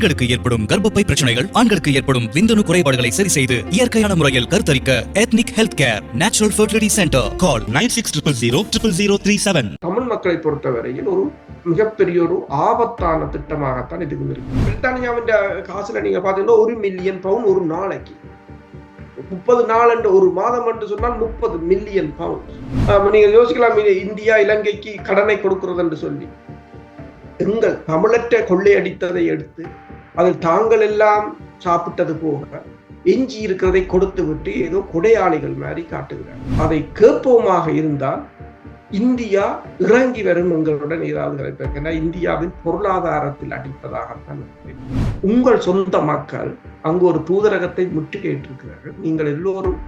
பெண்களுக்கு ஏற்படும் கர்ப்பப்பை பிரச்சனைகள் ஆண்களுக்கு ஏற்படும் விந்தணு குறைபாடுகளை சரி செய்து இயற்கையான முறையில் கருத்தரிக்க ethnic health care natural fertility centre call nine six triple zero triple zero three seven Tamil மக்களை பொறுத்தவரையில் ஒரு மிகப்பெரிய ஒரு ஆபத்தான திட்டமாகத்தான் இது இருக்கு பிரித்தானியாவின் காசுல நீங்க பாத்தீங்கன்னா ஒரு மில்லியன் பவுன் ஒரு நாளைக்கு. முப்பது நாள் என்று ஒரு மாதம் என்று சொன்னால் முப்பது மில்லியன் பவுண்ட் நீங்க யோசிக்கலாம் இந்தியா இலங்கைக்கு கடனை கொடுக்கிறது என்று சொல்லி. எங்கள் தமிழற்ற கொள்ளையடித்ததை எடுத்து அதில் தாங்கள் எல்லாம் சாப்பிட்டது போக எஞ்சி இருக்கிறதை கொடுத்து விட்டு ஏதோ கொடையாளிகள் மாதிரி காட்டுகிறார். அதை கேட்போமாக இருந்தால் இந்தியா இறங்கி வரும் எங்களுடன் ஏதாவது கிடைத்திருக்கின்ற இந்தியாவின் பொருளாதாரத்தில் அடிப்பதாகத்தான் உங்கள் சொந்த மக்கள் அங்கு ஒரு தூதரகத்தை முற்றுகையிட்டிருக்கிறார்கள் நீங்கள் எல்லோரும்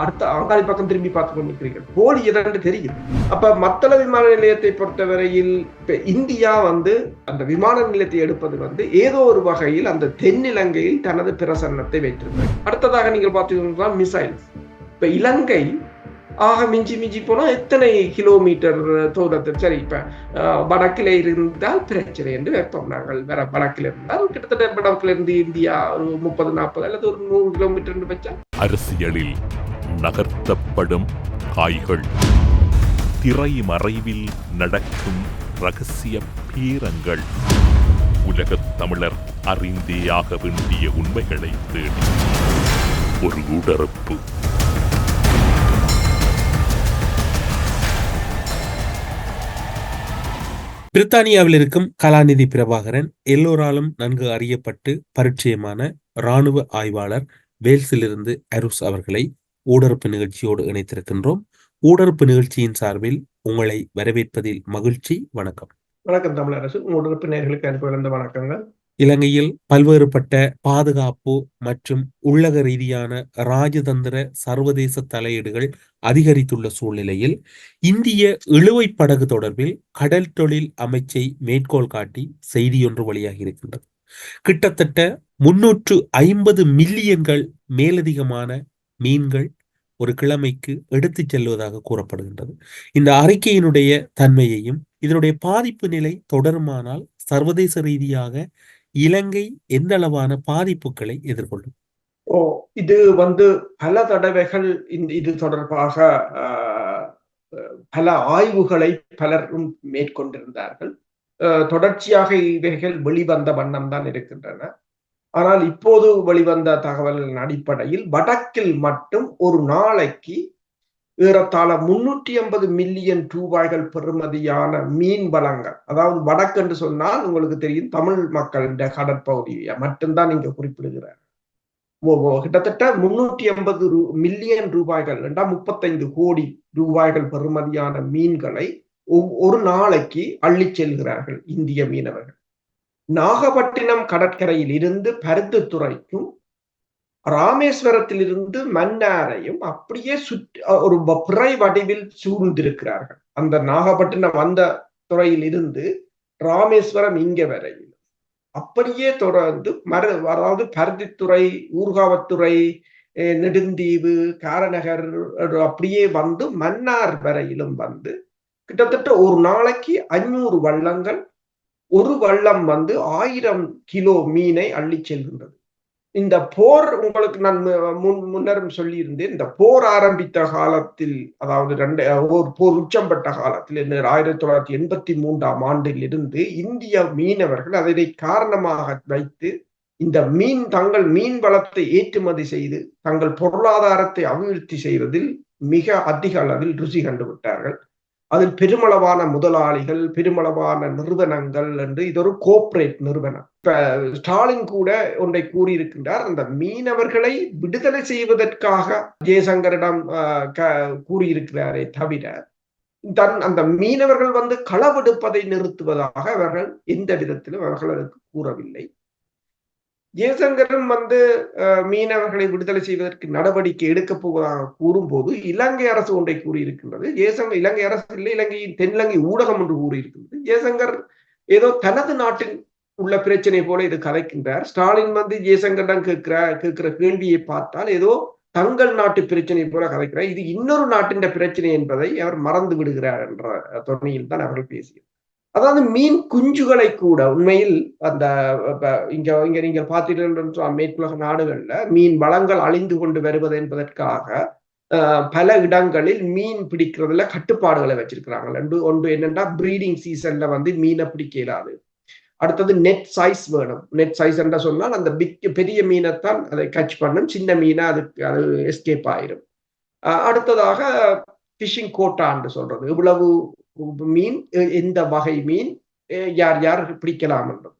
அடுத்த ஆங்காளி பக்கம் திரும்பி பார்த்து கொண்டிருக்கிறீர்கள். போலி எதென்று தெரியும் அப்ப மத்தள விமான நிலையத்தை பொறுத்தவரையில் இப்ப இந்தியா வந்து அந்த விமான நிலையத்தை எடுப்பது வந்து ஏதோ ஒரு வகையில் அந்த தென்னிலங்கையில் தனது பிரசன்னத்தை வைத்திருக்கிறது. அடுத்ததாக நீங்கள் பார்த்தீங்கன்னா மிசைல்ஸ் இப்ப இலங்கை ஆக மிஞ்சி மிஞ்சி போனா எத்தனை கிலோமீட்டர் தூரத்தில் சரி இப்போ வடக்கில் இருந்தால் பிரச்சனை என்று வைப்போம் நாங்கள் வேற வடக்கில் இருந்தால் கிட்டத்தட்ட வடக்கில் இருந்து இந்தியா ஒரு முப்பது நாற்பது அல்லது ஒரு நூறு கிலோமீட்டர் வச்சா அரசியலில் நகர்த்தப்படும் காய்கள். திரை மறைவில் நடக்கும் ரகசிய பீரங்கள். உலகத் தமிழர் அறிந்தேயாக வேண்டிய உண்மைகளை தேடி. ஒரு உடறுப்பு பிரித்தானியாவில் இருக்கும் கலாநிதி பிரபாகரன் எல்லோராலும் நன்கு அறியப்பட்டு பரிச்சயமான இராணுவ ஆய்வாளர் வேல்ஸிலிருந்து அருஸ் அவர்களை ஊடறுப்பு நிகழ்ச்சியோடு இணைத்திருக்கின்றோம். ஊடறுப்பு நிகழ்ச்சியின் சார்பில் உங்களை வரவேற்பதில் மகிழ்ச்சி. வணக்கம். வணக்கம் தமிழரசு. ஊடறுப்பு நேர்களுக்கு அனுப்பி வந்த வணக்கங்கள். இலங்கையில் பல்வேறுபட்ட பாதுகாப்பு மற்றும் உள்ளக ரீதியான ராஜதந்திர சர்வதேச தலையீடுகள் அதிகரித்துள்ள சூழ்நிலையில் இந்திய இழுவை படகு தொடர்பில் கடல் தொழில் அமைச்சை மேற்கோள் காட்டி செய்தியொன்று வெளியாகி இருக்கின்றது கிட்டத்தட்ட முன்னூற்று ஐம்பது மில்லியன்கள் மேலதிகமான மீன்கள் ஒரு கிழமைக்கு எடுத்துச் செல்வதாக கூறப்படுகின்றது. இந்த அறிக்கையினுடைய தன்மையையும் இதனுடைய பாதிப்பு நிலை தொடருமானால் சர்வதேச ரீதியாக இலங்கை எந்த அளவான பாதிப்புகளை எதிர்கொள்ளும்? ஓ இது வந்து பல தடவைகள் இந்த இது தொடர்பாக ஆஹ், பல ஆய்வுகளை பலரும் மேற்கொண்டிருந்தார்கள். ஆஹ், தொடர்ச்சியாக இவைகள் வெளிவந்த வண்ணம் தான் இருக்கின்றன. ஆனால் இப்போது வெளிவந்த தகவல்களின் அடிப்படையில் வடக்கில் மட்டும் ஒரு நாளைக்கு ஏறத்தாழ முன்னூற்றி ஐம்பது மில்லியன் ரூபாய்கள் பெறுமதியான மீன் வளங்கள். அதாவது வடக்கு என்று சொன்னால் உங்களுக்கு தெரியும் தமிழ் மக்களின் கடற்பகுதியை மட்டும்தான் இங்க குறிப்பிடுகிறார். ஓ- கிட்டத்தட்ட முன்னூற்றி ஐம்பது ரூ மில்லியன் ரூபாய்கள் ரெண்டா முப்பத்தைந்து கோடி ரூபாய்கள் பெறுமதியான மீன்களை ஒரு நாளைக்கு அள்ளிச் செல்கிறார்கள் இந்திய மீனவர்கள். நாகப்பட்டினம் கடற்கரையில் இருந்து பருத்தித்துறைக்கும் ராமேஸ்வரத்தில் இருந்து மன்னாரையும் அப்படியே சுற்றி ஒரு பிறை வடிவில் சூழ்ந்திருக்கிறார்கள். அந்த நாகப்பட்டினம் அந்த துறையில் இருந்து ராமேஸ்வரம் இங்க வரையில் அப்படியே தொடர்ந்து மறு அதாவது பருத்தித்துறை ஊர்காவத்துறை நெடுந்தீவு காரநகர் அப்படியே வந்து மன்னார் வரையிலும் வந்து கிட்டத்தட்ட ஒரு நாளைக்கு அஞ்சூறு வள்ளங்கள் ஒரு வள்ளம் வந்து ஆயிரம் கிலோ மீனை அள்ளி செல்கின்றது. இந்த போர் உங்களுக்கு நான் மு- முன் முன்னரும் சொல்லியிருந்தேன். இந்த போர் ஆரம்பித்த காலத்தில் அதாவது ரெண்டு ஒரு போர் உச்சம்பட்ட காலத்தில் இந்த ஆயிரத்தி தொள்ளாயிரத்தி எண்பத்தி மூன்றாம் ஆண்டில் இருந்து இந்திய மீனவர்கள் அதனை காரணமாக வைத்து இந்த மீன் தங்கள் மீன் வளத்தை ஏற்றுமதி செய்து தங்கள் பொருளாதாரத்தை அபிவிருத்தி செய்வதில் மிக அதிக அளவில் ருசி கண்டு விட்டார்கள் அதில் பெருமளவான முதலாளிகள் பெருமளவான நிறுவனங்கள் என்று இது ஒரு கோஆபரேட் நிறுவனம். இப்ப ஸ்டாலின் கூட ஒன்றை கூறியிருக்கின்றார் அந்த மீனவர்களை விடுதலை செய்வதற்காக ஜெயசங்கரிடம் ஆஹ், க- கூறியிருக்கிறாரே தவிர தன் அந்த மீனவர்கள் வந்து களவெடுப்பதை நிறுத்துவதாக அவர்கள் எந்த விதத்திலும் அவர்களுக்கு கூறவில்லை. ஜெய்சங்கரும் வந்து மீனவர்களை விடுதலை செய்வதற்கு நடவடிக்கை எடுக்கப் போவதாக கூறும்போது இலங்கை அரசு ஒன்றை கூறியிருக்கின்றது. ஜெய்சங்கர் இலங்கை அரசு இல்லை இலங்கையின் தென்னிலங்கை ஊடகம் என்று கூறியிருக்கின்றது. ஜெய்சங்கர் ஏதோ தனது நாட்டின் உள்ள பிரச்சனை போல இது கதைக்கின்றார். ஸ்டாலின் வந்து ஜெய்சங்கரிடம் கேட்கிற கேட்கிற கேள்வியை பார்த்தால் ஏதோ தங்கள் நாட்டு பிரச்சனை போல கதைக்கிறார். இது இன்னொரு நாட்டின் பிரச்சனை என்பதை அவர் மறந்து விடுகிறார் என்ற தொனியில் தான் அவர்கள் பேசியது. அதாவது மீன் குஞ்சுகளை கூட உண்மையில் அந்த இங்க இங்க நீங்க பார்த்தீர்கள் மேற்குலக நாடுகள்ல மீன் வளங்கள் அழிந்து கொண்டு வருவது என்பதற்காக பல இடங்களில் மீன் பிடிக்கிறதுல கட்டுப்பாடுகளை வச்சிருக்கிறாங்க ரெண்டு ஒன்று என்னன்னா ப்ரீடிங் சீசன்ல வந்து மீனை பிடிக்க இயலாது. அடுத்தது நெட் சைஸ் வேணும். நெட் சைஸ் என்ற சொன்னால் அந்த பிக் பெரிய மீனைத்தான் அதை கட்ச் பண்ணும். சின்ன மீனை அதுக்கு அது எஸ்கேப் ஆயிரும். அடுத்ததாக ஃபிஷிங் கோட்டான்னு சொல்றது. இவ்வளவு மீன் எந்த வகை மீன் யார் யார் பிடிக்கலாம் என்றும்.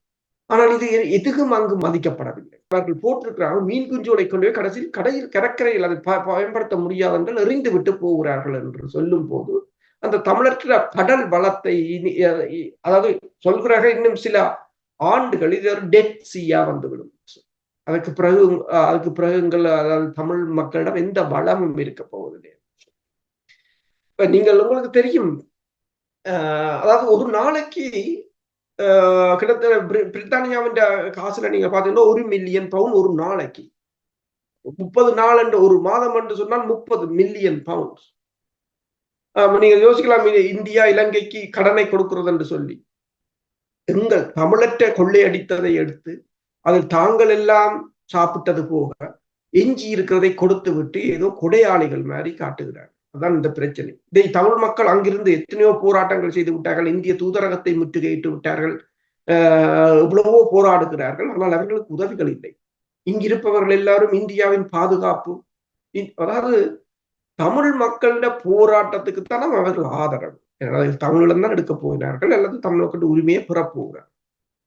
ஆனால் இது எ- எதுவும் அங்கு மதிக்கப்படவில்லை. அவர்கள் போட்டிருக்கிறாங்க மீன் குஞ்சுகளை கொண்டு போய் கடைசியில் கடையில் கடற்கரையில் அதை ப- பயன்படுத்த முடியாது என்றால் எறிந்து விட்டு போகிறார்கள் என்று சொல்லும் போது அந்த தமிழர்கள கடல் வளத்தை அதாவது சொல்கிறார்கள் இன்னும் சில ஆண்டுகள் இது ஒரு டெட் சீயா வந்துவிடும். அதுக்கு பிறகு அஹ் அதுக்கு பிறகு எங்கள் அதாவது தமிழ் மக்களிடம் எந்த வளமும் இருக்க போவதில்லை. இப்ப நீங்கள் உங்களுக்கு தெரியும் அதாவது ஒரு நாளைக்கு கிட்டத்தட்ட பிரித்தானியாவின் காசுல நீங்க பாத்தீங்கன்னா ஒரு மில்லியன் பவுன் ஒரு நாளைக்கு. முப்பது நாள் என்று ஒரு மாதம் என்று சொன்னால் முப்பது மில்லியன் பவுண்ட்ஸ் நீங்க யோசிக்கலாம் இந்தியா இலங்கைக்கு கடனை கொடுக்கிறது என்று சொல்லி. எங்கள் தமிழற்ற கொள்ளையடித்ததை எடுத்து அதில் தாங்கள் எல்லாம் சாப்பிட்டது போக எஞ்சி இருக்கிறதை கொடுத்து விட்டு ஏதோ கொடையாளிகள் மாதிரி காட்டுகிறார் அதான் இந்த பிரச்சனை. இதை தமிழ் மக்கள் அங்கிருந்து எத்தனையோ போராட்டங்கள் செய்து விட்டார்கள். இந்திய தூதரகத்தை முற்றுகையிட்டு விட்டார்கள். எவ்வளவோ போராடுகிறார்கள். ஆனால் அவர்களுக்கு உதவிகள் இல்லை. இங்கிருப்பவர்கள் எல்லாரும் இந்தியாவின் பாதுகாப்பு. அதாவது தமிழ் மக்களிட போராட்டத்துக்குத்தான் அவர்கள் ஆதரவு. அதாவது தமிழில் தான் எடுக்க போகிறார்கள். அல்லது தமிழ் மக்கள் உரிமையை பெறப்போகிறார்கள்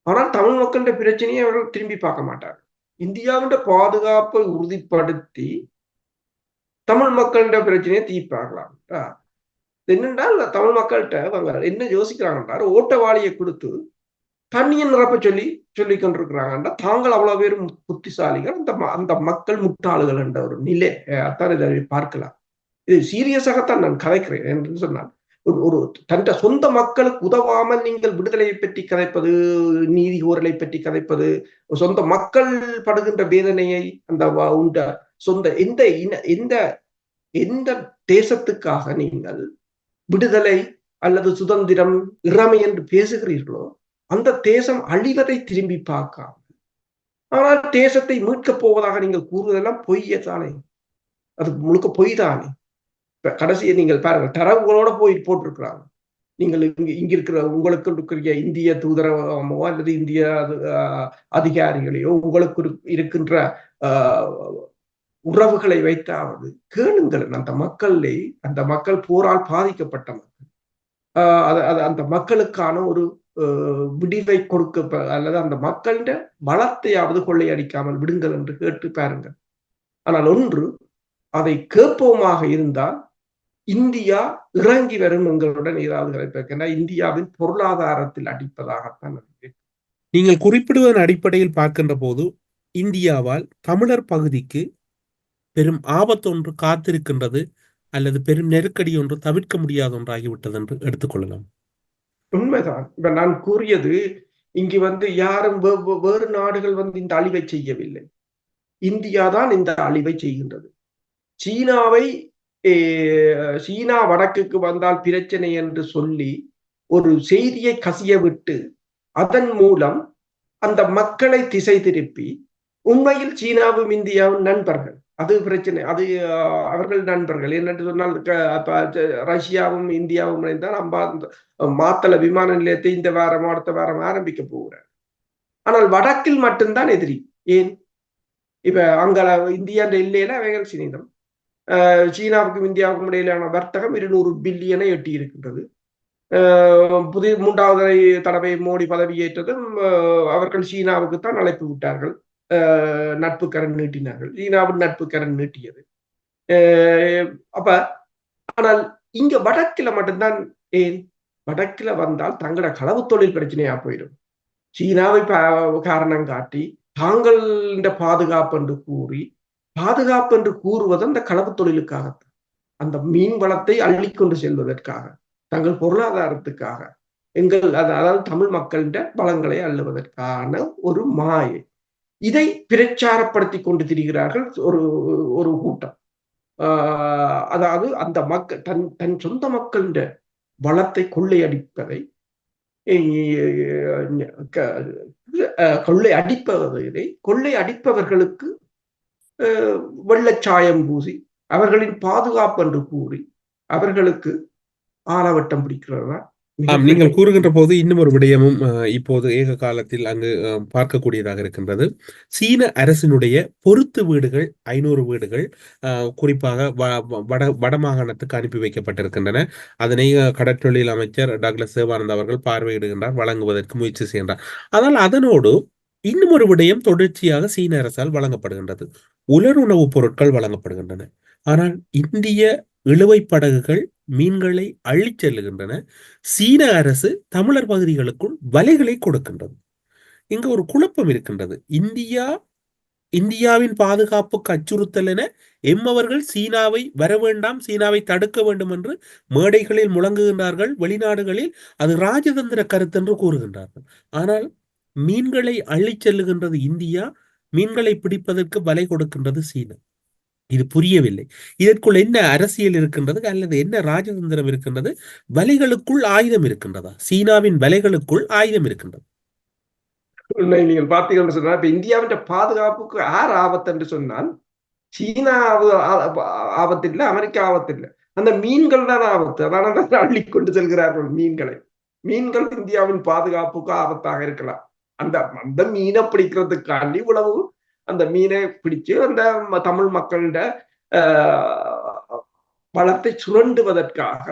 ஆனால் தமிழ் மக்களிட பிரச்சனையை அவர்கள் திரும்பி பார்க்க மாட்டார்கள். இந்தியாவின் பாதுகாப்பை உறுதிப்படுத்தி தமிழ் மக்களிட பிரச்சனையை தீர்ப்பார்களாம் என்னென்றால் தமிழ் மக்கள்கிட்ட அவங்க என்ன யோசிக்கிறாங்கன்றார் ஓட்டவாளியை கொடுத்து தண்ணியை நிரப்ப சொல்லி சொல்லி கொண்டிருக்கிறாங்கன்றா தாங்கள் அவ்வளவு பேரும் புத்திசாலிகள் அந்த ம- அந்த மக்கள் முட்டாளுகள் என்ற ஒரு நிலை அஹ் இதை பார்க்கலாம். இது சீரியஸாகத்தான் நான் கதைக்கிறேன் என்று சொன்னால் ஒரு ஒரு தன் சொந்த மக்களுக்கு உதவாமல் நீங்கள் விடுதலையை பற்றி கதைப்பது நீதி கோரலை பற்றி கதைப்பது சொந்த மக்கள் படுகின்ற வேதனையை அந்த வ- உண்ட சொந்த எந்த இன எந்த எந்த தேசத்துக்காக நீங்கள் விடுதலை அல்லது சுதந்திரம் இறமை என்று பேசுகிறீர்களோ அந்த தேசம் அழிவதை திரும்பி பார்க்காம ஆனால் தேசத்தை மீட்கப் போவதாக நீங்கள் கூறுவதெல்லாம் பொய்யே தானே அது முழுக்க பொய் தானே இப்ப கடைசியை நீங்கள் பாருங்க தரவுகளோட போய் போட்டிருக்கிறாங்க. நீங்கள் இங்க இங்க இருக்கிற உங்களுக்கு இருக்கிற இந்திய தூதரகமோ அல்லது இந்திய அது- ஆஹ் அதிகாரிகளையோ உங்களுக்கு இருக்கின்ற ஆஹ் உறவுகளை வைத்தாவது கேளுங்கள். அந்த மக்களே அந்த மக்கள் போரால் பாதிக்கப்பட்ட மக்கள். ஆஹ் அது அந்த மக்களுக்கான ஒரு விடிவை கொடுக்க அல்லது அந்த மக்களிட வளத்தையாவது கொள்ளையடிக்காமல் விடுங்கள் என்று கேட்டு பாருங்கள். ஆனால் ஒன்று அதை கேட்போமாக இருந்தால் இந்தியா இறங்கி வரும் எங்களுடன் ஏதாவது கிடைப்பேன் இந்தியாவின் பொருளாதாரத்தில் அடிப்பதாகத்தான் நீங்கள் குறிப்பிடுவதன் அடிப்படையில் பார்க்கின்ற போது இந்தியாவால் தமிழர் பகுதிக்கு பெரும் ஆபத்தொன்று காத்திருக்கின்றது அல்லது பெரும் நெருக்கடி ஒன்று தவிர்க்க முடியாத ஒன்றாகிவிட்டது என்று எடுத்துக்கொள்ளலாம் உண்மைதான். இப்ப நான் கூறியது இங்கு வந்து யாரும் வேறு நாடுகள் வந்து இந்த அழிவை செய்யவில்லை. இந்தியா தான் இந்த அழிவை செய்கின்றது. சீனாவை சீனா வடக்குக்கு வந்தால் பிரச்சனை என்று சொல்லி ஒரு செய்தியை கசிய விட்டு அதன் மூலம் அந்த மக்களை திசை திருப்பி உண்மையில் சீனாவும் இந்தியாவும் நண்பர்கள். அது பிரச்சனை. அது அவர்கள் நண்பர்கள். என்னென்று சொன்னால் ரஷ்யாவும் இந்தியாவும் இணைந்தால் அம்பா மாத்தள விமான நிலையத்தை இந்த வாரம் அடுத்த வாரம் ஆரம்பிக்க போகிறார். ஆனால் வடக்கில் மட்டும்தான் எதிரி. ஏன்? இப்ப அங்க இந்தியா இல்லையில அவைகள் சினிதம் சீனாவுக்கும் இந்தியாவுக்கும் இடையிலான வர்த்தகம் இருநூறு பில்லியனை எட்டி இருக்கின்றது புதிய மூன்றாவது தடவை மோடி பதவியேற்றதும் அவர்கள் சீனாவுக்கு தான் அழைப்பு விட்டார்கள். நட்பு கரண் நீட்டினார்கள். சீனாவின் நட்பு கரண் நீட்டியது. அப்ப ஆனால் இங்க வடக்கில மட்டும்தான் ஏன்? வடக்கில வந்தால் தங்களோட களவு தொழில் பிரச்சனையா போயிடும். சீனாவை காரணம் காட்டி தாங்கள் இந்த பாதுகாப்பு என்று கூறி பாதுகாப்பு என்று கூறுவது அந்த களவு தொழிலுக்காகத்தான். அந்த மீன் வளத்தை அள்ளிக்கொண்டு செல்வதற்காக தங்கள் பொருளாதாரத்துக்காக எங்கள் அதாவது தமிழ் மக்களின் வளங்களை அள்ளுவதற்கான ஒரு மாயை. இதை பிரச்சாரப்படுத்தி கொண்டு திரிகிறார்கள் ஒரு ஒரு கூட்டம். அதாவது அந்த மக்கள் தன் தன் சொந்த மக்களிட வளத்தை கொள்ளையடிப்பதை க- கொள்ளை அடிப்பதை கொள்ளை அடிப்பவர்களுக்கு வெள்ளச்சாயம் பூசி அவர்களின் பாதுகாப்பு என்று கூறி அவர்களுக்கு ஆலவட்டம் பிடிக்கிறதா ஆம் நீங்கள் கூறுகின்ற போது இன்னும் ஒரு விடயமும் இப்போது ஏக காலத்தில் அங்கு பார்க்கக்கூடியதாக இருக்கின்றது. சீன அரசினுடைய பொருத்து வீடுகள் ஐநூறு வீடுகள் குறிப்பாக வட வடமாகாணத்துக்கு அனுப்பி வைக்கப்பட்டிருக்கின்றன. அதனை கடற்றொழில் அமைச்சர் டாக்டர் சிவானந்த் அவர்கள் பார்வையிடுகின்றார் வழங்குவதற்கு முயற்சி செய்கின்றார். ஆனால் அதனோடு இன்னும் ஒரு விடயம் தொடர்ச்சியாக சீன அரசால் வழங்கப்படுகின்றது. உலர் உணவுப் பொருட்கள் வழங்கப்படுகின்றன. ஆனால் இந்திய இழுவைப் படகுகள் மீன்களை அள்ளிச் செல்லுகின்றன. சீன அரசு தமிழர் பகுதிகளுக்குள் வலைகளை கொடுக்கின்றது. இங்கு ஒரு குழப்பம் இருக்கின்றது. இந்தியா இந்தியாவின் பாதுகாப்புக்கு அச்சுறுத்தல் என எம்மவர்கள் சீனாவை வர வேண்டாம் சீனாவை தடுக்க வேண்டும் என்று மேடைகளில் முழங்குகின்றார்கள். வெளிநாடுகளில் அது ராஜதந்திர கருத்தென்று கூறுகின்றார்கள். ஆனால் மீன்களை அள்ளிச் செல்லுகின்றது இந்தியா மீன்களை பிடிப்பதற்கு வலை கொடுக்கின்றது சீனா. இது புரியவில்லை. இதற்குள் என்ன அரசியல் இருக்கின்றது அல்லது என்ன ராஜதந்திரம் இருக்கின்றது? வலைகளுக்குள் ஆயுதம் இருக்கின்றதா? சீனாவின் வலைகளுக்குள் ஆயுதம் இருக்கின்றது. நீங்கள் பார்த்தீங்கன்னு சொன்னா இந்தியாவின் பாதுகாப்புக்கு யார் ஆபத்து என்று சொன்னால் சீனா ஆப- ஆபத்து இல்லை அமெரிக்கா ஆபத்து இல்லை அந்த மீன்கள் தான் ஆபத்து. அதனால தான் அள்ளி கொண்டு செல்கிறார்கள் மீன்களை. மீன்கள் இந்தியாவின் பாதுகாப்புக்கு ஆபத்தாக இருக்கலாம். அந்த அந்த மீனை பிடிக்கிறதுக்காண்டி இவ்வளவு அந்த மீனை பிடிச்சு அந்த தமிழ் மக்கள்கிட்ட ஆஹ், சுரண்டுவதற்காக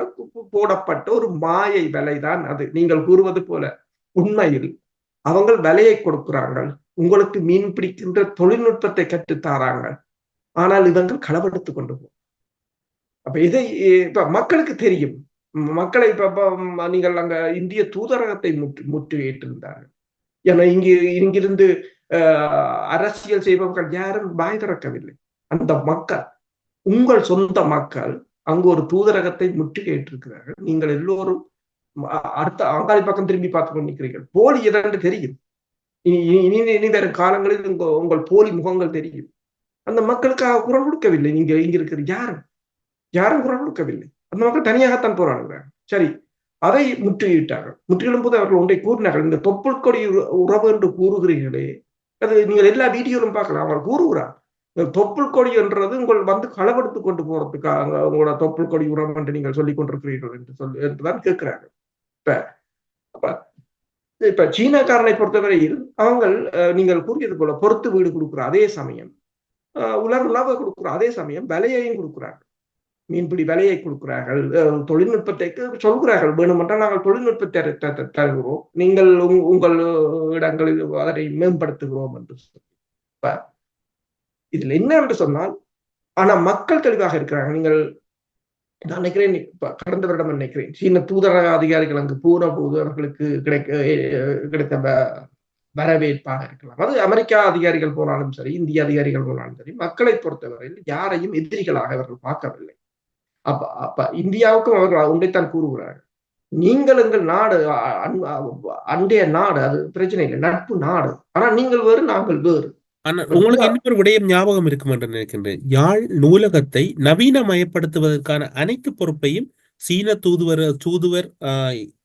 போடப்பட்ட ஒரு மாயை விலைதான் அது. நீங்கள் கூறுவது போல உண்மையில் அவங்க விலையை கொடுக்கிறார்கள். உங்களுக்கு மீன் பிடிக்கின்ற தொழில்நுட்பத்தை கற்றுத்தாராங்க. ஆனால் இவங்கள் களவெடுத்து கொண்டு போகும் அப்ப இதை இப்ப மக்களுக்கு தெரியும். மக்களை இப்ப நீங்கள் அங்க இந்திய தூதரகத்தை முற்று முற்றுகையிட்டிருந்தார்கள். ஏன்னா இங்கு இங்கிருந்து அரசியல் செய்பவர்கள் யாரும் வாய் திறக்கவில்லை அந்த மக்கள் உங்கள் சொந்த மக்கள் அங்கு ஒரு தூதரகத்தை முற்றுகையிட்டிருக்கிறார்கள் நீங்கள் எல்லோரும் அடுத்த ஆங்காளி பக்கம் திரும்பி பார்த்து கொண்டிருக்கிறீர்கள் போலி எதென்று தெரியும் இனி இனி இனி- வேறு வரும் காலங்களில் உங்க உங்கள் போலி முகங்கள் தெரியும் அந்த மக்களுக்காக குரல் கொடுக்கவில்லை நீங்க இங்க இருக்கிற யாரும் யாரும் குரல் கொடுக்கவில்லை அந்த மக்கள் தனியாகத்தான் போராடுகிறார்கள் சரி அதை முற்றுகையிட்டார்கள் முற்றிலும் போது அவர்கள் ஒன்றை கூறினார்கள் இந்த தொப்புள் கொடி உற- உறவு என்று கூறுகிறீர்களே அது நீங்கள் எல்லா வீடியோலும் பார்க்கலாம். அவர் கூறுகிறார் தொப்புள் கொடி என்றது உங்கள் வந்து களவெடுத்து கொண்டு போறதுக்காக உங்களோட தொப்புள் கொடி உரம் என்று நீங்கள் சொல்லிக் கொண்டிருக்கிறீர்கள் என்று சொல்லி என்றுதான் கேட்கிறார்கள். இப்ப அப்ப இப்ப சீனாக்காரனை பொறுத்தவரையில் அவங்க நீங்கள் கூறியது போல பொறுத்து வீடு கொடுக்குற அதே சமயம் உலர் உணவை கொடுக்குற அதே சமயம் விலையையும் கொடுக்குறாங்க மீன்பிடி விலையை கொடுக்கிறார்கள் தொழில்நுட்பத்தை சொல்கிறார்கள். வேணுமென்றால் நாங்கள் தொழில்நுட்பத்தை தருகிறோம். நீங்கள் உங்- உங்கள் இடங்களில் அதனை மேம்படுத்துகிறோம் என்று சொல்லி இப்ப இதுல என்ன என்று சொன்னால் ஆனா மக்கள் தெளிவாக இருக்கிறாங்க. நீங்கள் நான் நினைக்கிறேன் கடந்த வருடம் நினைக்கிறேன் சீன தூதரக அதிகாரிகள் அங்கு போன போது அவர்களுக்கு கிடைக்க கிடைத்த வ- வரவேற்பாக இருக்கலாம். அது அமெரிக்கா அதிகாரிகள் போனாலும் சரி இந்திய அதிகாரிகள் போனாலும் சரி மக்களை பொறுத்தவரையில் யாரையும் எதிரிகளாக அவர்கள் பார்க்கவில்லை. அப்ப அப்ப இந்தியாவுக்கும் அவர்கள் ஒன்றைத்தான் கூறுகிறார்கள். நீங்கள் எங்கள் நாடு அண்டைய நாடு அது பிரச்சனை இல்லை நட்பு நாடு. ஆனா நீங்கள் வேறு நாங்கள் வேறு. உங்களுக்கு இன்னொரு விடயம் ஞாபகம் இருக்கும் என்று நினைக்கின்றேன். யாழ் நூலகத்தை நவீனமயப்படுத்துவதற்கான அனைத்து பொறுப்பையும் சீன தூதுவர் தூதுவர்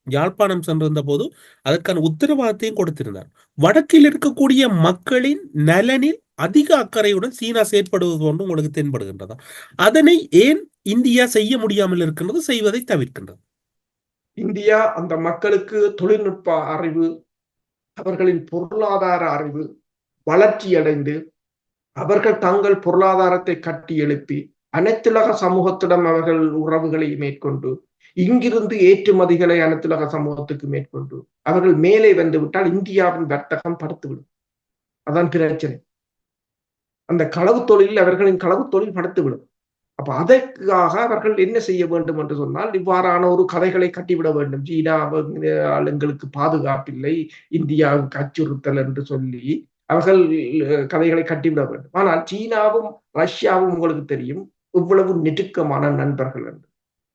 யாழ்ப்பாணம் சென்றிருந்த போது அதற்கான உத்தரவாதத்தையும் கொடுத்திருந்தார். வடக்கில் இருக்கக்கூடிய மக்களின் நலனில் அதிக அக்கறையுடன் சீனா செயற்படுவது போன்று உங்களுக்கு தென்படுகின்றதா? அதனை ஏன் இந்தியா செய்ய முடியாமல் இருக்கின்றது செய்வதை தவிர்க்கின்றது? இந்தியா அந்த மக்களுக்கு தொழில்நுட்ப அறிவு அவர்களின் பொருளாதார அறிவு வளர்ச்சியடைந்து அவர்கள் தங்கள் பொருளாதாரத்தை கட்டி எழுப்பி அனைத்துலக சமூகத்திடம் அவர்கள் உறவுகளை மேற்கொண்டு இங்கிருந்து ஏற்றுமதிகளை அனைத்துலக சமூகத்துக்கு மேற்கொண்டு அவர்கள் மேலே வந்து விட்டால் இந்தியாவின் வர்த்தகம் படுத்துவிடும். அதான் பிரச்சனை. அந்த களவு தொழிலில் அவர்களின் களவு தொழில் படுத்துவிடும். அப்ப அதற்காக அவர்கள் என்ன செய்ய வேண்டும் என்று சொன்னால் இவ்வாறான ஒரு கதைகளை கட்டிவிட வேண்டும். சீனா ஆளுங்களுக்கு பாதுகாப்பில்லை இந்தியாவுக்கு அச்சுறுத்தல் என்று சொல்லி அவர்கள் கதைகளை கட்டிவிட வேண்டும். ஆனால் சீனாவும் ரஷ்யாவும் உங்களுக்கு தெரியும் இவ்வளவு நெருக்கமான நண்பர்கள் என்று.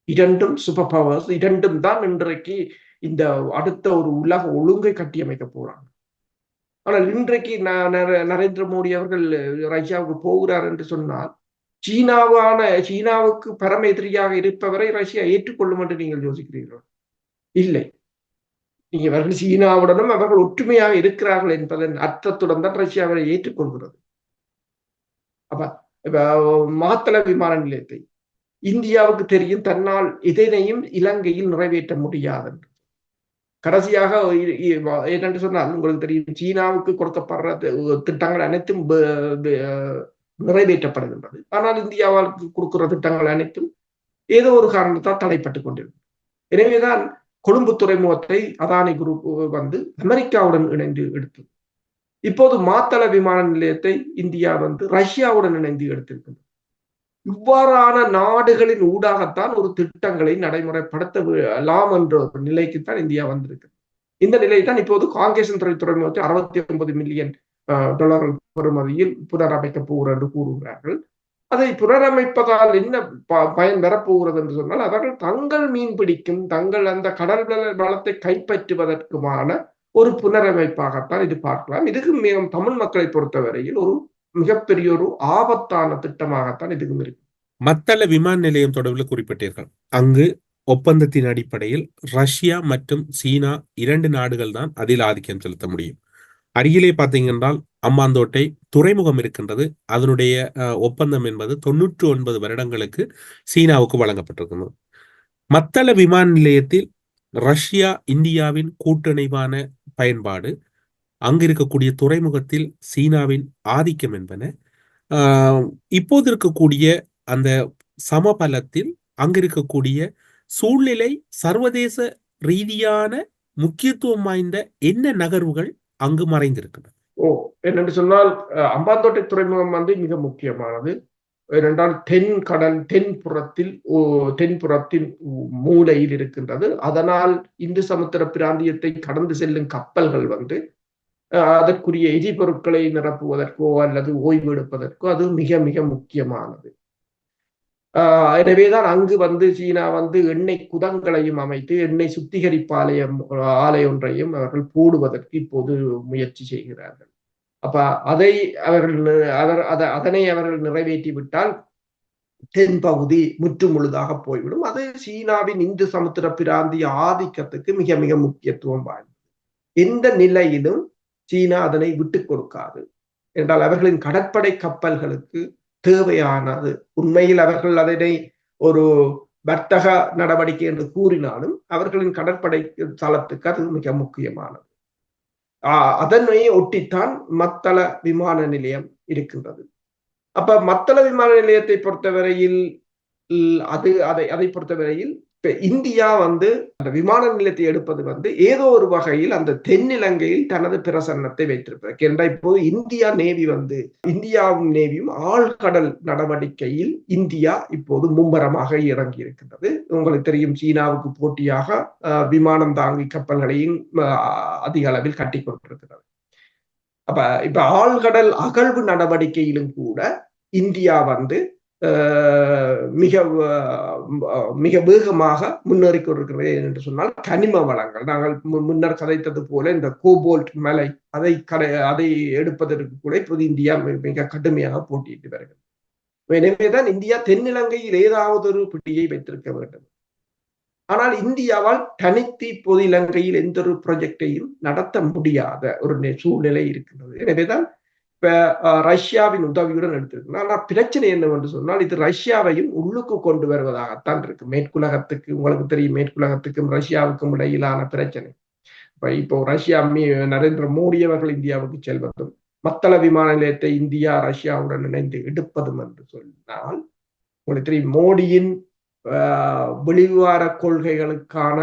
இரண்டும் சூப்பர் பவர்ஸ் இரண்டும் தான் இன்றைக்கு இந்த அடுத்த ஒரு உலக ஒழுங்கை கட்டியமைக்க போறாங்க. ஆனால் இன்றைக்கு ந- நர- நரேந்திர மோடி அவர்கள் ரஷ்யாவுக்கு போகிறார் என்று சொன்னால் சீனாவான சீனாவுக்கு பரம எதிரியாக இருப்பவரை ரஷ்யா ஏற்றுக்கொள்ளும் என்று நீங்கள் யோசிக்கிறீர்கள்? இல்லை. நீங்க அவர்கள் சீனாவுடனும் அவர்கள் ஒற்றுமையாக இருக்கிறார்கள் என்பதன் அர்த்தத்துடன் தான் ரஷ்யா அவரை ஏற்றுக்கொள்கிறது. அப்ப இப்ப மாத்தள விமான நிலையத்தை இந்தியாவுக்கு தெரியும் தன்னால் இதனையும் இலங்கையில் நிறைவேற்ற முடியாது. கடைசியாக என்னென்று சொன்னால் உங்களுக்கு தெரியும் சீனாவுக்கு கொடுக்கப்படுற திட்டங்கள் அனைத்தும் நிறைவேற்றப்படுகின்றது. ஆனால் இந்தியாவுக்கு கொடுக்கிற திட்டங்கள் அனைத்தும் ஏதோ ஒரு காரணத்தால் தடைப்பட்டு கொண்டிருக்கும். எனவேதான் கொழும்பு துறைமுகத்தை அதானி குரூப் வந்து அமெரிக்காவுடன் இணைந்து எடுத்தது. இப்போது மாத்தள விமான நிலையத்தை இந்தியா வந்து ரஷ்யாவுடன் இணைந்து எடுத்திருக்கிறது இவ்வாறான நாடுகளின் ஊடாகத்தான் ஒரு திட்டங்களை நடைமுறைப்படுத்தலாம் என்ற ஒரு நிலைக்குத்தான் இந்தியா வந்திருக்கு. இந்த நிலை தான் இப்போது காங்கேசன் துறை துறைமுகத்தை அறுபத்தி ஒன்பது மில்லியன் டாலர்கள் பெறுமதியில் புனரமைக்க போகிறார் என்று கூறுகிறார்கள். அதை புனரமைப்பதால் என்ன ப- பயன் பெறப்போகிறது என்று சொன்னால் அவர்கள் தங்கள் மீன் பிடிக்கும் தங்கள் அந்த கடல் வளத்தை கைப்பற்றுவதற்குமான ஒரு புனரமைப்பாகத்தான் இது பார்க்கலாம். இதுக்கு மிகவும் தமிழ் மக்களை பொறுத்தவரையில் ஒரு மிகப்பெரிய ஒரு ஆபத்தான திட்டமாகத்தான் இது இருக்கு மத்தள விமான நிலையம் தொடர்பில் குறிப்பிட்டீர்கள். அங்கு ஒப்பந்தத்தின் அடிப்படையில் ரஷ்யா மற்றும் சீனா இரண்டு நாடுகள் தான் அதில் ஆதிக்கம் செலுத்த முடியும். அருகிலே பார்த்தீங்கன்றால் அம்மாந்தோட்டை துறைமுகம் இருக்கின்றது. அதனுடைய ஒப்பந்தம் என்பது தொன்னூற்று ஒன்பது வருடங்களுக்கு சீனாவுக்கு வழங்கப்பட்டிருக்கிறது. மத்தள விமான நிலையத்தில் ரஷ்யா இந்தியாவின் கூட்டணிவான பயன்பாடு அங்கு இருக்கக்கூடிய துறைமுகத்தில் சீனாவின் ஆதிக்கம் என்பன. ஆஹ், இப்போது இருக்கக்கூடிய அந்த சமபலத்தில் அங்கு இருக்கக்கூடிய சூழ்நிலை சர்வதேச ரீதியான முக்கியத்துவம் வாய்ந்த என்ன நகர்வுகள் அங்கு மறைந்திருக்கின்றன? ஓ என்னென்று சொன்னால் அம்பாந்தோட்டை துறைமுகம் வந்து மிக முக்கியமானது. ஏனென்றால் தென் கடல் தென்புறத்தில் ஓ தென்புறத்தின் மூலையில் இருக்கின்றது. அதனால் இந்து சமுத்திர பிராந்தியத்தை கடந்து செல்லும் கப்பல்கள் வந்து அதற்குரிய எரிபொருட்களை நிரப்புவதற்கோ அல்லது ஓய்வு எடுப்பதற்கோ அது மிக மிக முக்கியமானது. ஆஹ் எனவேதான் அங்கு வந்து சீனா வந்து எண்ணெய் குதங்களையும் அமைத்து எண்ணெய் சுத்திகரிப்பு ஆலயம் ஆலை ஒன்றையும் அவர்கள் போடுவதற்கு இப்போது முயற்சி செய்கிறார்கள். அப்ப அதை அவர்கள் அவர் அதனை அவர்கள் நிறைவேற்றி விட்டால் தென்பகுதி முற்று முழுதாக போய்விடும். அது சீனாவின் இந்து சமுத்திர பிராந்திய ஆதிக்கத்துக்கு மிக மிக முக்கியத்துவம் வாய்ந்தது. எந்த நிலையிலும் சீனா அதனை விட்டுக் கொடுக்காது. என்றால் அவர்களின் கடற்படை கப்பல்களுக்கு தேவையானது. உண்மையில் அவர்கள் அதனை ஒரு வர்த்தக நடவடிக்கை என்று கூறினாலும் அவர்களின் கடற்படை தளத்துக்கு அது மிக முக்கியமானது. ஆஹ் அதனை ஒட்டித்தான் மத்தள விமான நிலையம் இருக்கின்றது. அப்ப மத்தள விமான நிலையத்தை பொறுத்தவரையில் அது அதை அதை பொறுத்தவரையில் இப்ப இந்தியா வந்து அந்த விமான நிலையத்தை எடுப்பது வந்து ஏதோ ஒரு வகையில் அந்த தென்னிலங்கையில் தனது பிரசன்னத்தை வைத்திருப்பதற்கு என்ற இப்போது இந்தியா நேவி வந்து இந்தியாவும் நேவியும் ஆழ்கடல் நடவடிக்கையில் இந்தியா இப்போது மும்முரமாக இறங்கி இருக்கின்றது உங்களுக்கு தெரியும் சீனாவுக்கு போட்டியாக விமானம் தாங்கி கப்பல்களையும் அதிக அளவில் கட்டி கொண்டிருக்கிறது அப்ப இப்ப ஆழ்கடல் அகழ்வு நடவடிக்கையிலும் கூட இந்தியா வந்து மிக மிக வேகமாக முன்னேறி கொண்டிருக்கிறது என்று சொன்னால் கனிம வளங்கள். நாங்கள் மு- முன்னர் கதைத்தது போல இந்த கோபோல்ட் மலை அதை கடை அதை எடுப்பதற்கு கூட இப்போது இந்தியா மிக கடுமையாக போட்டியிட்டு வருகிறது. எனவேதான் இந்தியா தென்னிலங்கையில் ஏதாவது ஒரு பிடியை வைத்திருக்க வேண்டும். ஆனால் இந்தியாவால் தனித்து இப்போது இலங்கையில் எந்த ஒரு ப்ரொஜெக்டையும் நடத்த முடியாத ஒரு சூழ்நிலை இருக்கின்றது. எனவேதான் ரஷ்யாவின் உதவியுடன் எடுத்திருக்கணும் ஆனால் பிரச்சனை என்னவென்று சொன்னால் இது ரஷ்யாவையும் உள்ளுக்கு கொண்டு வருவதாகத்தான் இருக்கு. மேற்குலகத்துக்கு உங்களுக்கு தெரியும் மேற்குலகத்துக்கும் ரஷ்யாவுக்கும் இடையிலான பிரச்சனை. இப்போ இப்போ ரஷ்யா நரேந்திர மோடி அவர்கள் இந்தியாவுக்கு செல்வதும் மத்தள விமான நிலையத்தை இந்தியா ரஷ்யாவுடன் இணைந்து எடுப்பதும் என்று சொன்னால் உங்களுக்கு தெரியும் மோடியின் ஆஹ், வெளிவார கொள்கைகளுக்கான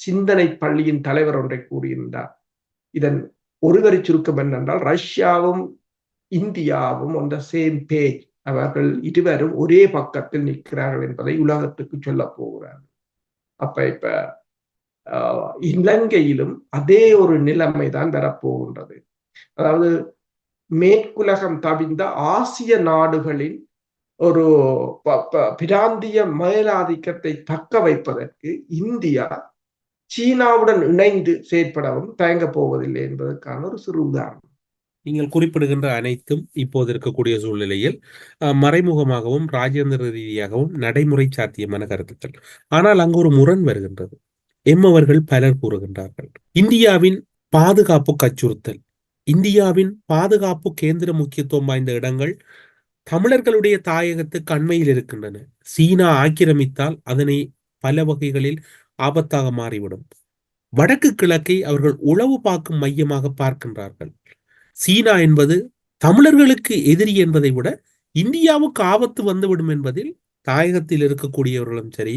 சிந்தனை பள்ளியின் தலைவர் ஒன்றை கூறியிருந்தார். இதன் ஒருவரி சுருக்கம் என்னென்றால் ரஷ்யாவும் இந்தியாவும் அந்த சேம் பேஜ் அவர்கள் இருவரும் ஒரே பக்கத்தில் நிற்கிறார்கள் என்பதை உலகத்துக்கு சொல்ல போகிறார்கள். அப்ப இப்ப ஆஹ், இலங்கையிலும் அதே ஒரு நிலைமை தான் வரப்போகின்றது. அதாவது மேற்குலகம் தவிந்த ஆசிய நாடுகளின் ஒரு ப- ப- பிராந்திய மேலாதிக்கத்தை தக்க வைப்பதற்கு இந்தியா சீனாவுடன் இணைந்து செயற்படவும் தயங்க போவதில்லை என்பதற்கான ஒரு சிறு உதாரணம். நீங்கள் குறிப்பிடுகின்ற அனைத்தும் இப்போது இருக்கக்கூடிய சூழ்நிலையில் மறைமுகமாகவும் ராஜேந்திர ரீதியாகவும் நடைமுறை சாத்தியமான கருத்துக்கள். ஆனால் அங்கு ஒரு முரண் வருகின்றது. எம்மவர்கள் பலர் கூறுகின்றார்கள். இந்தியாவின் பாதுகாப்பு அச்சுறுத்தல் இந்தியாவின் பாதுகாப்பு கேந்திர முக்கியத்துவம் வாய்ந்த இடங்கள் தமிழர்களுடைய தாயகத்துக்கு அண்மையில் இருக்கின்றன. சீனா ஆக்கிரமித்தால் அதனை பல வகைகளில் ஆபத்தாக மாறிவிடும். வடக்கு கிழக்கை அவர்கள் உளவு பார்க்கும் மையமாக பார்க்கின்றார்கள். சீனா என்பது தமிழர்களுக்கு எதிரி என்பதை விட இந்தியாவுக்கு ஆபத்து வந்துவிடும் என்பதில் தாயகத்தில் இருக்கக்கூடியவர்களும் சரி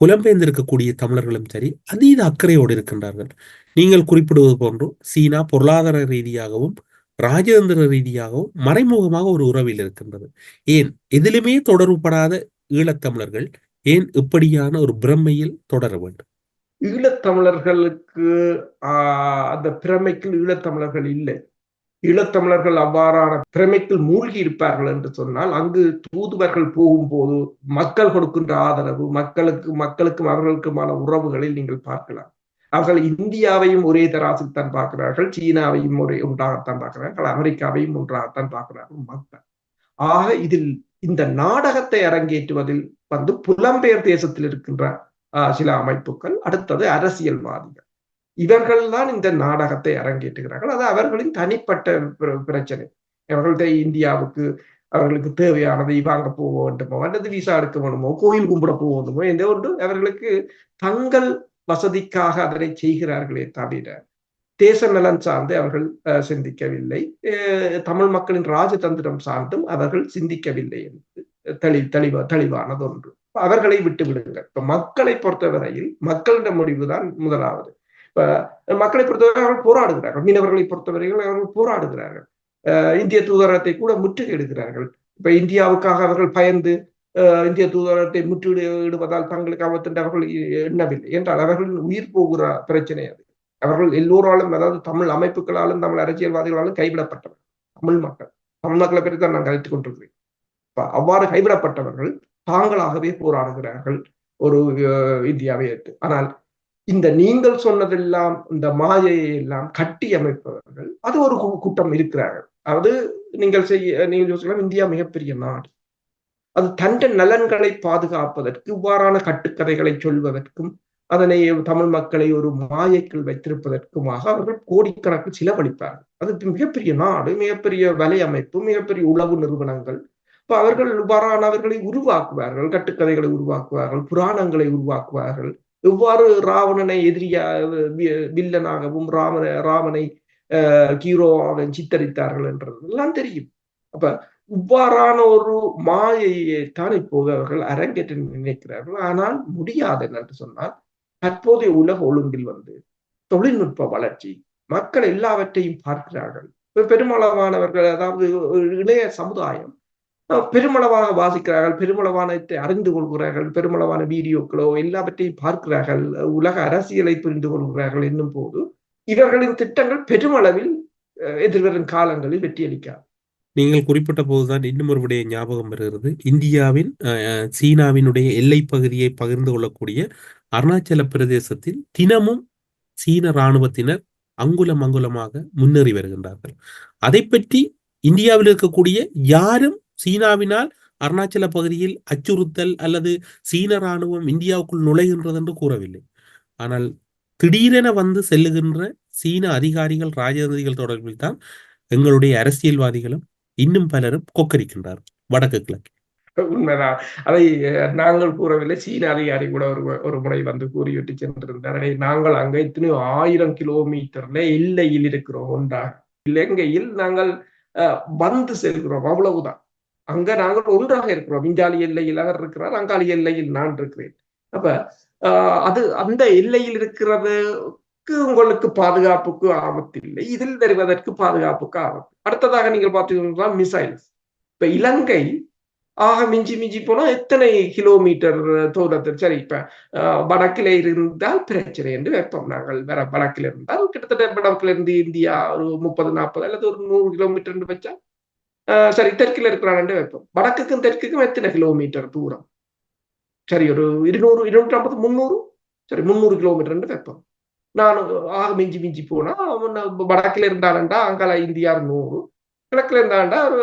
புலம்பெயர்ந்திருக்கக்கூடிய தமிழர்களும் சரி அதீத அக்கறையோடு இருக்கின்றார்கள். நீங்கள் குறிப்பிடுவது போன்றும் சீனா பொருளாதார ரீதியாகவும் ராஜதந்திர ரீதியாகவும் மறைமுகமாக ஒரு உறவில் இருக்கின்றது. ஏன்? எதிலுமே தொடர்புபடாத ஈழத்தமிழர்கள் ஏன் இப்படியான ஒரு பிரமையில் தொடர வேண்டும்? ஈழத்தமிழர்களுக்கு ஆஹ் அந்த பிரமைக்குள் ஈழத்தமிழர்கள் இல்லை. ஈழத்தமிழர்கள் அவ்வாறான திறமைக்குள் மூழ்கி இருப்பார்கள் என்று சொன்னால் அங்கு தூதுவர்கள் போகும்போது மக்கள் கொடுக்கின்ற ஆதரவு மக்களுக்கு மக்களுக்கும் அவர்களுக்குமான உறவுகளில் நீங்கள் பார்க்கலாம். அவர்கள் இந்தியாவையும் ஒரே தராசில் தான் பார்க்கிறார்கள் சீனாவையும் ஒரே ஒன்றாகத்தான் பார்க்கிறார்கள் அமெரிக்காவையும் ஒன்றாகத்தான் பார்க்கிறார்கள் மக்கள். ஆக இதில் இந்த நாடகத்தை அரங்கேற்றுவதில் வந்து புலம்பெயர் தேசத்தில் இருக்கின்ற சில அமைப்புகள் அடுத்தது அரசியல்வாதிகள். இவர்கள் தான் இந்த நாடகத்தை அரங்கேற்றுகிறார்கள். அது அவர்களின் தனிப்பட்ட பிர- பிரச்சனை. அவர்கள்ட்ட இந்தியாவுக்கு அவர்களுக்கு தேவையானதை வாங்க போக வேண்டுமோ அல்லது விசா எடுக்க வேண்டுமோ கோயில் கும்பிட போக வேண்டுமோ எந்த ஒன்று அவர்களுக்கு தங்கள் வசதிக்காக அதனை செய்கிறார்களே தவிர தேச நலன் சார்ந்து அவர்கள் அஹ், சிந்திக்கவில்லை. தமிழ் மக்களின் ராஜதந்திரம் சார்ந்தும் அவர்கள் சிந்திக்கவில்லை என்று தெளி தெளிவா தெளிவானது ஒன்று அவர்களை விட்டு விடுங்கள் இப்ப மக்களை பொறுத்தவரையில் மக்களிட முடிவுதான் முதலாவது. இப்ப மக்களை பொறுத்தவரை அவர்கள் போராடுகிறார்கள். மீனவர்களை பொறுத்தவரையில் அவர்கள் போராடுகிறார்கள். அஹ், இந்திய தூதரகத்தை கூட முற்றுகையிடுகிறார்கள். இப்ப இந்தியாவுக்காக அவர்கள் பயந்து இந்திய தூதரகத்தை முற்றுகையிடுவதால் தங்களுக்கு ஆபத்து அவர்கள் எண்ணவில்லை. என்றால் அவர்களின் உயிர் போகிற பிரச்சனை அது. அவர்கள் எல்லோராலும் அதாவது தமிழ் அமைப்புகளாலும் தமிழ் அரசியல்வாதிகளாலும் கைவிடப்பட்டவர் தமிழ் மக்கள். தமிழ் மக்களை பற்றி தான் நான் கழித்துக் கொண்டிருக்கிறேன். இப்ப அவ்வாறு கைவிடப்பட்டவர்கள் தாங்களாகவே போராடுகிறார்கள் ஒரு இந்தியாவை ஏற்று. ஆனால் இந்த நீங்கள் சொன்னதெல்லாம் இந்த மாயையை எல்லாம் கட்டி அமைப்பவர்கள் அது ஒரு கூட்டம் இருக்கிறார்கள். அதாவது நீங்கள் செய்ய நீங்கள் யோசிக்கலாம் இந்தியா மிகப்பெரிய நாடு. அது தண்ட நலன்களை பாதுகாப்பதற்கு இவ்வாறான கட்டுக்கதைகளை சொல்வதற்கும் அதனை தமிழ் மக்களை ஒரு மாயைக்குள் வைத்திருப்பதற்குமாக அவர்கள் கோடிக்கணக்கில் செலவழிப்பார்கள் அது மிகப்பெரிய நாடு மிகப்பெரிய வலை அமைப்பு மிகப்பெரிய உளவு நிறுவனங்கள். இப்ப அவர்கள் இவ்வாறானவர்களை உருவாக்குவார்கள் கட்டுக்கதைகளை உருவாக்குவார்கள் புராணங்களை உருவாக்குவார்கள். எவ்வாறு ராவணனை எதிரியா வில்லனாகவும் ராமனை ராமனை அஹ், ஹீரோவாக சித்தரித்தார்கள் என்றது எல்லாம் தெரியும். அப்ப இவ்வாறான ஒரு மாயையை தான் இப்போது அவர்கள் அரங்கேற்ற நினைக்கிறார்கள். ஆனால் முடியாது என்று சொன்னால் தற்போதைய உலக ஒழுங்கில் வந்து தொழில்நுட்ப வளர்ச்சி மக்கள் எல்லாவற்றையும் பார்க்கிறார்கள். பெருமளவானவர்கள் அதாவது இளைய சமுதாயம் பெருமளவாக வாசிக்கிறார்கள் பெருமளவானத்தை அறிந்து கொள்கிறார்கள் பெருமளவான வீடியோக்களோ எல்லாவற்றையும் பார்க்கிறார்கள் உலக அரசியலை புரிந்து கொள்கிறார்கள் என்னும் போது இவர்களின் திட்டங்கள் பெருமளவில் எதிர்வரும் காலங்களில் வெற்றியளிக்காது. நீங்கள் குறிப்பிட்ட போதுதான் இன்னும் ஒரு விடய ஞாபகம் வருகிறது. இந்தியாவின் சீனாவினுடைய எல்லை பகுதியை பகிர்ந்து கொள்ளக்கூடிய அருணாச்சல பிரதேசத்தில் தினமும் சீன இராணுவத்தினர் அங்குலம் அங்குலமாக முன்னேறி வருகின்றார்கள். அதை பற்றி இந்தியாவில் இருக்கக்கூடிய யாரும் சீனாவினால் அருணாச்சல பகுதியில் அச்சுறுத்தல் அல்லது சீன இராணுவம் இந்தியாவுக்குள் நுழைகின்றது என்று கூறவில்லை. ஆனால் திடீரென வந்து செல்லுகின்ற சீன அதிகாரிகள் ராஜதந்திரிகள் தொடர்பில் தான் எங்களுடைய அரசியல்வாதிகளும் இன்னும் பலரும் கொக்கரிக்கின்றார் வடக்கு கிழக்கு உண்மைதான். அதை நாங்கள் கூறவில்லை. சீன அதிகாரி கூட ஒரு ஒரு முறை வந்து கூறிவிட்டு சென்றிருந்தார். நாங்கள் அங்கே எத்தனையோ ஆயிரம் கிலோமீட்டர்ல எல்லையில் இருக்கிறோம். ஒன்றா? இலங்கையில் நாங்கள் அஹ், வந்து செல்கிறோம். அவ்வளவுதான். அங்க நாங்கள் ஒன்றாக இருக்கிறோம். விஞ்ஞாலி எல்லையில் அவர் இருக்கிறார் அங்காளி எல்லையில் நான் இருக்கிறேன். அப்ப அஹ், அது அந்த எல்லையில் இருக்கிறதுக்கு உங்களுக்கு பாதுகாப்புக்கு ஆபத்து இல்லை இதில் வருவதற்கு பாதுகாப்புக்கு ஆபத்து. அடுத்ததாக நீங்கள் பார்த்தீங்கன்னா மிசைல்ஸ் இப்ப இலங்கை ஆக மிஞ்சி மிஞ்சி போனா எத்தனை கிலோமீட்டர் தூரத்தில் சரி இப்ப அஹ், இருந்தால் பிரச்சனை என்று வைப்போம். நாங்கள் வேற வடக்கில் இருந்தால் கிட்டத்தட்ட வடக்கில் இருந்து இந்தியா ஒரு முப்பது நாற்பது அல்லது ஒரு நூறு கிலோமீட்டர் என்று வச்சா சரி தெற்கில் இருக்கிறான்னு வைப்போம் வடக்குக்கும் தெற்குக்கும் எத்தனை கிலோமீட்டர் தூரம் சரி ஒரு இருநூறு இருநூற்றி ஐம்பது முந்நூறு சரி முந்நூறு கிலோமீட்டர் வைப்போம் நான் ஆக மிஞ்சி மிஞ்சி போனா அவன் வடக்கில் இருந்தான்டா அங்கால இந்தியா நூறு கிழக்குல இருந்தாண்டா ஒரு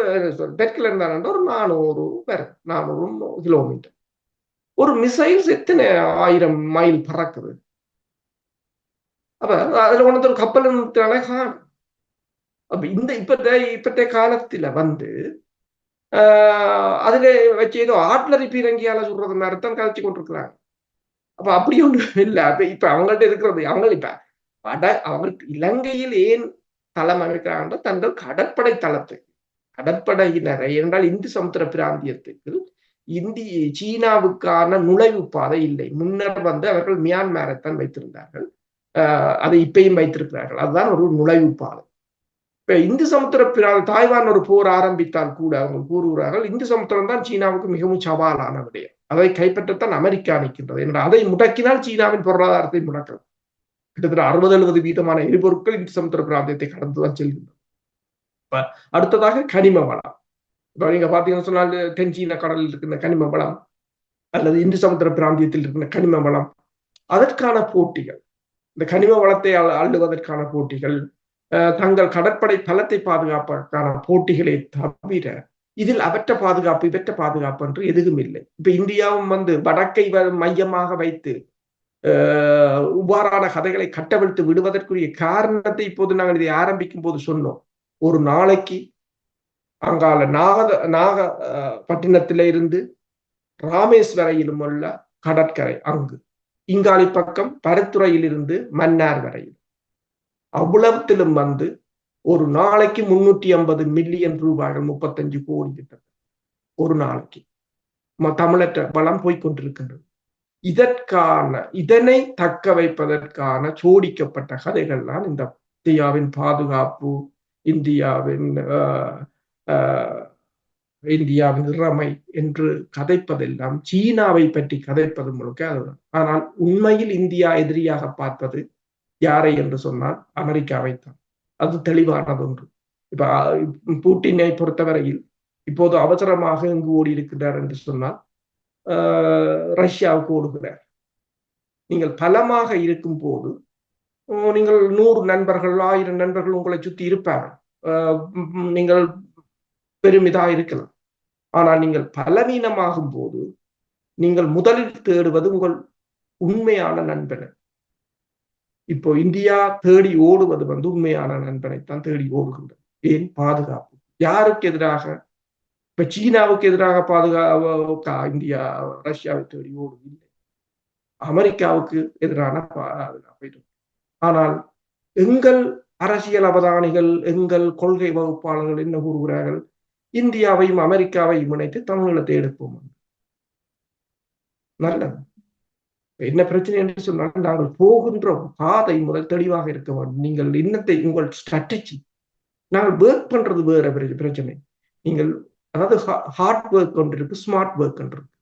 தெற்குல இருந்தாண்டா ஒரு நானூறு பேர் நானூறு கிலோமீட்டர் ஒரு மிசைல்ஸ் எத்தனை ஆயிரம் மைல் பறக்குது அப்ப அதுல ஒன்று ஒரு கப்பல் நிறுத்தினாலே காணும் அப்ப இந்த இப்பத்த இப்பத்த காலத்துல வந்து ஆஹ் அதுல வச்சு ஏதோ ஆட்லரி பீரங்கியால சொல்றது மாதிரி தான் கதைச்சு கொண்டிருக்கிறாங்க. அப்ப அப்படி ஒன்றும் இல்லை. அப்ப இப்ப அவங்கள்ட்ட இருக்கிறது அவங்க இப்ப வட அவங்களுக்கு இலங்கையில் ஏன் தளம் அமைக்கிறாங்க தங்கள் கடற்படை தளத்துக்கு கடற்படையினரை என்றால் இந்து சமுத்திர பிராந்தியத்துக்கு இந்திய சீனாவுக்கான நுழைவு பாதை இல்லை. முன்னர் வந்து அவர்கள் மியான்மரைத்தான் வைத்திருந்தார்கள். ஆஹ் அதை இப்பயும் வைத்திருக்கிறார்கள். அதுதான் ஒரு நுழைவு பாதை. இப்ப இந்து சமுத்திர பிராந்த தாய்வான் ஒரு போர் ஆரம்பித்தால் கூட அவங்க கூறுகிறார்கள். இந்து சமுத்திரம் தான் சீனாவுக்கு மிகவும் சவாலான விடயம். அதை கைப்பற்றத்தான் அமெரிக்கா நிற்கின்றது என்றால் அதை முடக்கினால் சீனாவின் பொருளாதாரத்தை முடக்கலாம் கிட்டத்தட்ட அறுபது எழுபது வீதமான எரிபொருட்கள் இந்து சமுத்திர பிராந்தியத்தை கடந்துதான் செல்கின்றன. இப்ப அடுத்ததாக கனிம வளம். இப்ப நீங்க பாத்தீங்கன்னு சொன்னால் தென்சீன கடலில் இருக்கின்ற கனிம வளம் அல்லது இந்து சமுத்திர பிராந்தியத்தில் இருக்கின்ற கனிம வளம். அதற்கான போட்டிகள். இந்த கனிம வளத்தை அள்ளுவதற்கான போட்டிகள் தங்கள் கடற்படை பலத்தை பாதுகாப்பதற்கான போட்டிகளை தவிர இதில் அவற்ற பாதுகாப்பு இவற்ற பாதுகாப்பு என்று எதுவும் இல்லை. இப்ப இந்தியாவும் வந்து வடக்கை வ- மையமாக வைத்து அஹ், இவ்வாறான கதைகளை கட்டவிழ்த்து விடுவதற்குரிய காரணத்தை இப்போது நாங்கள் இதை ஆரம்பிக்கும் போது சொன்னோம். ஒரு நாளைக்கு அங்கால நாக நாக அஹ், பட்டினத்தில இருந்து ராமேஸ்வரையிலும் உள்ள கடற்கரை அங்கு இங்காலி பக்கம் பருத்துறையிலிருந்து மன்னார் வரையில். அவ்வளத்திலும் வந்து ஒரு நாளைக்கு முன்னூற்றி ஐம்பது மில்லியன் ரூபாய்கள் முப்பத்தஞ்சு கோடி கிட்ட. ஒரு நாளைக்கு. தமிழற்ற பலம் போய்கொண்டிருக்கின்றது இதற்கான இதனை தக்க வைப்பதற்கான சோடிக்கப்பட்ட கதைகள் தான் இந்த இந்தியாவின் பாதுகாப்பு இந்தியாவின் ஆஹ், ஆஹ், இந்தியாவின் இறமை என்று கதைப்பதெல்லாம் சீனாவை பற்றி கதைப்பது முழுக்க அதுதான். ஆனால் உண்மையில் இந்தியா எதிரியாக பார்ப்பது யாரை என்று சொன்னால் அமெரிக்காவை தான். அது தெளிவானது ஒன்று. இப்ப பூட்டினை பொறுத்தவரையில் இப்போது அவசரமாக இங்கு ஓடி இருக்கிறார் என்று சொன்னால் ஆஹ், ரஷ்யாவுக்கு ஓடுகிறார். நீங்கள் பலமாக இருக்கும் போது நீங்கள் நூறு நண்பர்கள் ஆயிரம் நண்பர்கள் உங்களை சுத்தி இருப்பார் ஆஹ், நீங்கள் பெருமிதா இருக்கலாம். ஆனால் நீங்கள் பலவீனமாகும் போது நீங்கள் முதலில் தேடுவது உங்கள் உண்மையான நண்பனை இப்போ இந்தியா தேடி ஓடுவது வந்து உண்மையான நண்பனைத்தான் தேடி ஓடுகின்றது. ஏன்? பாதுகாப்பு. யாருக்கு எதிராக? இப்ப சீனாவுக்கு எதிராக பாதுகா இந்தியா ரஷ்யாவை தேடி ஓடுவதில்லை அமெரிக்காவுக்கு எதிரான பாதுகாப்பை ஆனால் எங்கள் அரசியல் அவதானிகள் எங்கள் கொள்கை வகுப்பாளர்கள் என்ன கூறுகிறார்கள்? இந்தியாவையும் அமெரிக்காவையும் இணைத்து தமிழீழத்தை எடுப்போம். நல்லது. என்ன பிரச்சனை என்று சொன்னால் நாங்கள் போகின்ற பாதை முதல் தெளிவாக இருக்க வேண்டும். நீங்கள் இன்னத்தை உங்கள் ஸ்ட்ராட்டஜி நாங்கள் ஒர்க் பண்றது வேற பிர- பிரச்சனை. நீங்கள் அதாவது ஹார்ட் ஒர்க் ஒன்று இருக்கு ஸ்மார்ட் ஒர்க் ஒன்று இருக்கு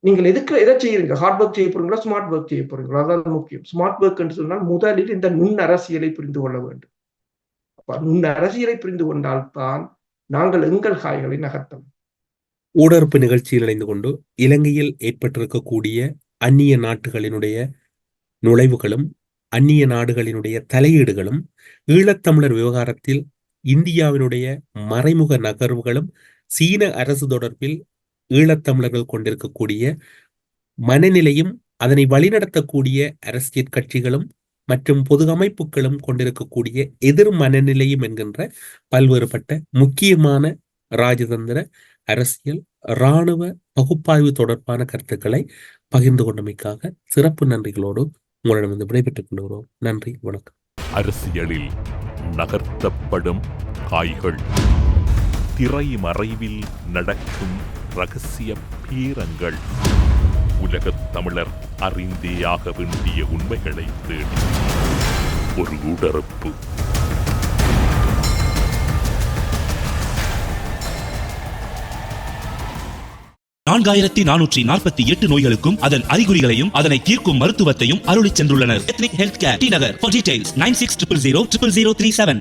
நீங்கள் எதுக்கு எதை செய்யறீங்க? ஹார்ட் ஒர்க் செய்ய போறீங்களா? ஸ்மார்ட் ஒர்க் செய்ய போறீங்களா? அதான் முக்கியம். ஸ்மார்ட் ஒர்க் என்று சொன்னால் முதலில் இந்த நுண் அரசியலை புரிந்து கொள்ள வேண்டும். நுண் அரசியலை புரிந்து கொண்டால் தான் நாங்கள் எங்கள் காய்களை நகர்த்தலாம். ஊடறுப்பு நிகழ்ச்சியில் இணைந்து கொண்டு இலங்கையில் ஏற்பட்டிருக்கக்கூடிய அந்நிய நாட்டுகளினுடைய நுழைவுகளும் அந்நிய நாடுகளினுடைய தலையீடுகளும் ஈழத்தமிழர் விவகாரத்தில் இந்தியாவினுடைய மறைமுக நகர்வுகளும் சீன அரசு தொடர்பில் ஈழத்தமிழர்கள் கொண்டிருக்கக்கூடிய மனநிலையும் அதனை வழிநடத்தக்கூடிய அரசியல் கட்சிகளும் மற்றும் பொது அமைப்புகளும் கொண்டிருக்கக்கூடிய எதிர் மனநிலையும் என்கின்ற பல்வேறுபட்ட முக்கியமான ராஜதந்திர அரசியல் இராணுவ பகுப்பாய்வு தொடர்பான கருத்துக்களை பகிர்ந்து கொண்டமைக்காக சிறப்பு நன்றிகளோடு உங்களிடம் விடைபெற்றுக் கொள்கிறோம். நன்றி வணக்கம். அரசியலில் நகர்த்தப்படும் காய்கள் திரைமறைவில் நடக்கும் ரகசிய பீரங்கள். உலகத் தமிழர் அறிந்தேயாக வேண்டிய உண்மைகளை தேடி. ஒரு உடறுப்பு நான்காயிரத்தி நானூற்றி நாற்பத்தி எட்டு நோய்களுக்கும் அதன் அறிகுறிகளையும் அதனை தீர்க்கும் மருத்துவத்தையும் அருளிச் சென்றுள்ளனர். Ethnic health care T Nagar for details nine six triple zero triple zero three seven